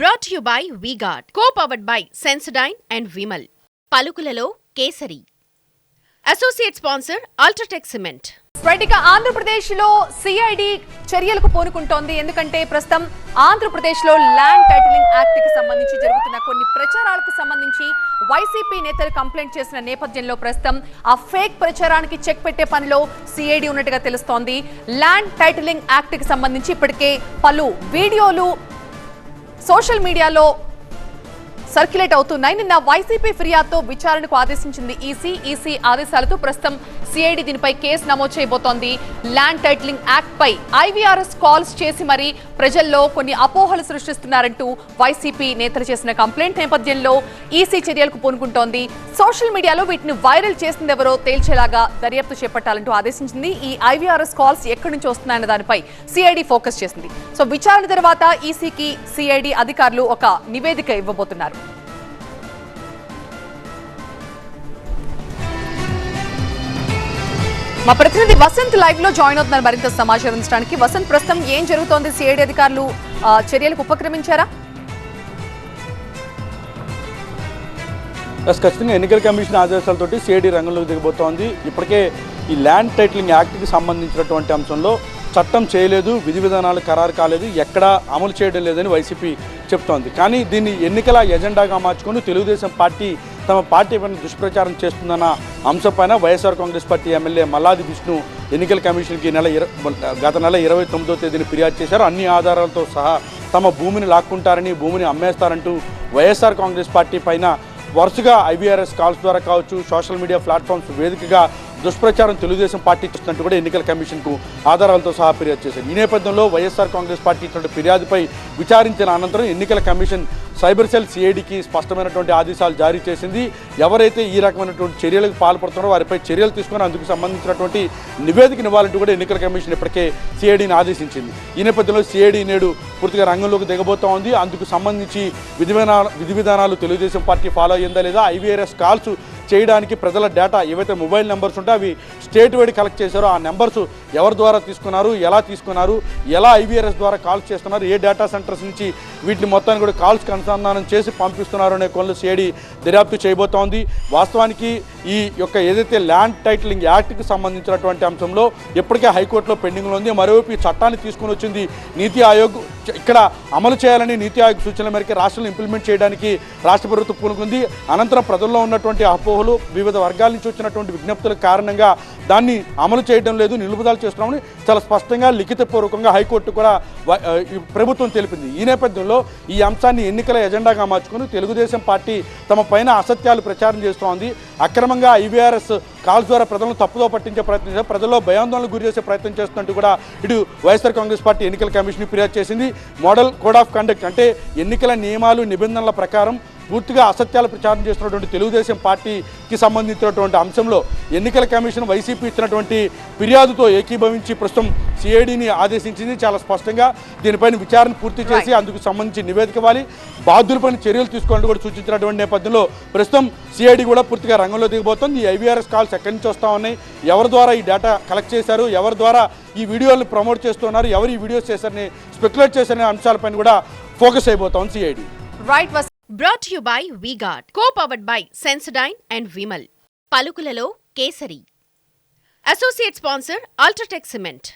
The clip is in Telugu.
Brought you by V Guard co powered by Sensodyne and Vimal పలుకులలో Kesari. Associate sponsor UltraTech cement right ఇక ఆంధ్రప్రదేశ్లో సిఐడి చర్యలకు పూనుకుంటోంది. ఎందుకంటే ప్రస్తుతం ఆంధ్రప్రదేశ్లో ల్యాండ్ టైటిలింగ్ యాక్ట్కి సంబంధించి జరుగుతున్న కొన్ని ప్రచారాలకు సంబంధించి వైసీపీ నేతలు కంప్లైంట్ చేసిన నేపథ్యంలో ప్రస్తుతం ఆ ఫేక్ ప్రచారానికి చెక్ పెట్టే పనిలో సిఐడి ఉన్నట్టుగా తెలుస్తోంది. ల్యాండ్ టైటిలింగ్ యాక్ట్కి సంబంధించి ఇప్పటికే పలు వీడియోలు సోషల్ మీడియాలో సర్క్యులేట్ అవుతున్నాయి. నిన్న వైసీపీ ఫిర్యాదుతో విచారణకు ఆదేశించింది ఈసీ. ఈసీ ఆదేశాలతో ప్రస్తుతం సిఐడి దీనిపై కేసు నమోదు చేయబోతోంది. ల్యాండ్ టైటిలింగ్ యాక్ట్ పై ఐవీఆర్ఎస్ కాల్స్ చేసి మరి ప్రజల్లో కొన్ని అపోహలు సృష్టిస్తున్నారంటూ వైసీపీ నేతలు చేసిన కంప్లైంట్ నేపథ్యంలో ఈసీ చర్యలకు పూనుకుంటోంది. సోషల్ మీడియాలో వీటిని వైరల్ చేసింది ఎవరో తేల్చేలాగా దర్యాప్తు చేపట్టాలంటూ ఆదేశించింది. ఈ ఐవీఆర్ఎస్ కాల్స్ ఎక్కడి నుంచి వస్తున్నాయన్న దానిపై సిఐడి ఫోకస్ చేసింది. సో విచారణ తర్వాత ఈసీకి సిఐడి అధికారులు ఒక నివేదిక ఇవ్వబోతున్నారు. మా ప్రతినిధి వసంత్ లైవ్లో జాయిన్ అవుతున్నారు మరింత సమాచారం ఇచ్చడానికి వసంత్ ప్రస్తుతం ఏం జరుగుతోంది? సిఐడి అధికారులు ఆ, చర్యలకు ఉపక్రమించారా? ఎస్ ఖచ్చితంగా ఎన్నికల కమిషన్ ఆదేశాలతోటి సిఐడి రంగంలోకి దిగబోతోంది. ఇప్పటికే ఈ ల్యాండ్ టైటిలింగ్ యాక్ట్కి సంబంధించినటువంటి అంశంలో చట్టం చేయలేదు విధి విధానాలు ఖరారు కాలేదు ఎక్కడా అమలు చేయడం లేదని వైసీపీ చెప్తోంది. కానీ దీన్ని ఎన్నికల ఎజెండాగా మార్చుకొని తెలుగుదేశం పార్టీ తమ పార్టీ పైన దుష్ప్రచారం చేస్తుందన్న అంశంపైన YSR Congress party MLA Malladi Vishnu ఎన్నికల కమిషన్కి నెల గత నెల ఇరవై తొమ్మిదో తేదీన ఫిర్యాదు చేశారు. అన్ని ఆధారాలతో సహా తమ భూమిని లాక్కుంటారని భూమిని అమ్మేస్తారంటూ వైఎస్ఆర్ కాంగ్రెస్ పార్టీ పైన వరుసగా ఐబీఆర్ఎస్ కాల్స్ ద్వారా కావచ్చు సోషల్ మీడియా ప్లాట్ఫామ్స్ వేదికగా దుష్ప్రచారం తెలుగుదేశం పార్టీ చేస్తున్నట్టు కూడా ఎన్నికల కమిషన్కు ఆధారాలతో సహా ఫిర్యాదు చేశారు. ఈ నేపథ్యంలో వైఎస్ఆర్ కాంగ్రెస్ పార్టీ ఇచ్చిన ఫిర్యాదుపై విచారించిన అనంతరం ఎన్నికల కమిషన్ సైబర్ సెల్ సిఐడికి స్పష్టమైనటువంటి ఆదేశాలు జారీ చేసింది. ఎవరైతే ఈ రకమైనటువంటి చర్యలకు పాల్పడుతున్నారో వారిపై చర్యలు తీసుకొని అందుకు సంబంధించినటువంటి నివేదికను ఇవ్వాలంటూ కూడా ఎన్నికల కమిషన్ ఇప్పటికే సిఐడిని ఆదేశించింది. ఈ నేపథ్యంలో సిఐడి నేడు పూర్తిగా రంగంలోకి దిగబోతా ఉంది. అందుకు సంబంధించి విధి విధి విధానాలు తెలుగుదేశం పార్టీ ఫాలో అయ్యిందా లేదా ఐవీఆర్ఎస్ కాల్స్ చేయడానికి ప్రజల డేటా ఏవైతే మొబైల్ నెంబర్స్ ఉంటే అవి స్టేట్ వైడ్ కలెక్ట్ చేశారో ఆ నెంబర్స్ ఎవరి ద్వారా తీసుకున్నారు ఎలా తీసుకున్నారు ఎలా ఐవీఆర్ఎస్ ద్వారా కాల్స్ చేస్తున్నారు ఏ డేటా సెంటర్స్ నుంచి వీటిని మొత్తాన్ని కూడా కాల్స్ అనుసంధానం చేసి పంపిస్తున్నారు అనే కొనలు సిఐడి దర్యాప్తు చేయబోతోంది. వాస్తవానికి ఈ యొక్క ఏదైతే ల్యాండ్ టైటిలింగ్ యాక్ట్కి సంబంధించినటువంటి అంశంలో ఇప్పటికే హైకోర్టులో పెండింగ్లో ఉంది. మరోవైపు ఈ చట్టాన్ని తీసుకుని వచ్చింది నీతి ఆయోగ్. ఇక్కడ అమలు చేయాలని నీతి ఆయోగ్ సూచనల మేరకు రాష్ట్రంలో ఇంప్లిమెంట్ చేయడానికి రాష్ట్ర ప్రభుత్వం పూనుకుంది. అనంతరం ప్రజల్లో ఉన్నటువంటి అపోహలు వివిధ వర్గాల నుంచి వచ్చినటువంటి విజ్ఞప్తుల కారణంగా దాన్ని అమలు చేయడం లేదు నిలుపుదల చేస్తున్నామని చాలా స్పష్టంగా లిఖితపూర్వకంగా హైకోర్టు కూడా ప్రభుత్వం తెలిపింది. ఈ నేపథ్యంలో ఈ అంశాన్ని ఎన్నికల ఎజెండాగా మార్చుకుని తెలుగుదేశం పార్టీ తమ పైన అసత్యాలు ప్రచారం చేస్తోంది. అక్రమ అక్రమంగా ఐవీఆర్ఎస్ కాల్స్ ద్వారా ప్రజలను తప్పుదో పట్టించే ప్రయత్నం చేశారు. ప్రజల్లో భయాందోళనకు గురి చేసే ప్రయత్నం చేస్తున్నట్టు కూడా ఇటు వైఎస్ఆర్ కాంగ్రెస్ పార్టీ ఎన్నికల కమిషన్ ఫిర్యాదు చేసింది. మోడల్ కోడ్ ఆఫ్ కండక్ట్ అంటే ఎన్నికల నియమాలు నిబంధనల ప్రకారం పూర్తిగా అసత్యాలు ప్రచారం చేస్తున్నటువంటి తెలుగుదేశం పార్టీకి సంబంధించినటువంటి అంశంలో ఎన్నికల కమిషన్ వైసీపీ ఇచ్చినటువంటి ఫిర్యాదుతో ఏకీభవించి ప్రస్తుతం సిఐడిని ఆదేశించింది. చాలా స్పష్టంగా దీనిపైన విచారణ పూర్తి చేసి అందుకు సంబంధించి నివేదిక ఇవ్వాలి. బాధ్యులపైన చర్యలు తీసుకోవాలని కూడా సూచించినటువంటి నేపథ్యంలో ప్రస్తుతం సిఐడి కూడా పూర్తిగా రంగంలో దిగబోతోంది ఈ ఐవీఆర్ఎస్ కాల్స్ ఎక్కడి నుంచి వస్తా ఉన్నాయి? ఎవరి ద్వారా ఈ డేటా కలెక్ట్ చేశారు? ఎవరి ద్వారా ఈ వీడియోలను ప్రమోట్ చేస్తున్నారు? ఎవరు ఈ వీడియోస్ చేశారని స్పెక్యులేట్ చేసిన అంశాలపైన కూడా ఫోకస్ అయిపోతోంది CID. Right Vasanth brought you by V Guard co powered by Sensodyne and Vimal పలుకులలో Kesari. Associate sponsor UltraTech cement